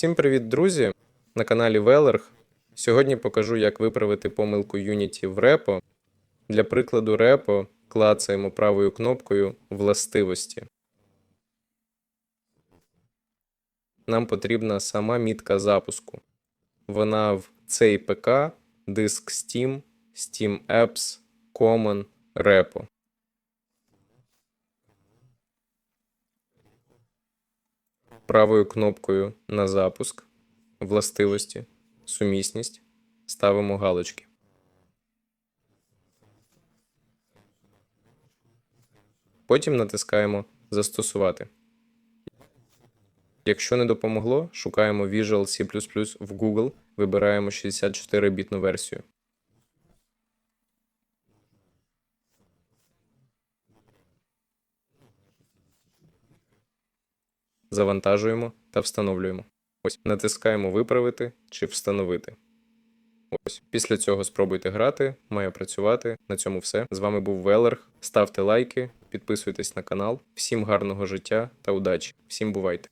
Всім привіт, друзі! На каналі Велерг. Сьогодні покажу, як виправити помилку Unity в репо. Для прикладу репо клацаємо правою кнопкою властивості. Нам потрібна сама мітка запуску. Вона в цей ПК, диск Steam, Steam Apps, Common, Repo. Правою кнопкою на запуск, властивості, сумісність ставимо галочки. Потім натискаємо Застосувати. Якщо не допомогло, шукаємо Visual C в Google, вибираємо 64-бітну версію. Завантажуємо та встановлюємо. Ось натискаємо Виправити чи Встановити. Ось після цього спробуйте грати, має працювати. На цьому все. З вами був Велерг. Ставте лайки, підписуйтесь на канал. Всім гарного життя та удачі! Всім бувайте!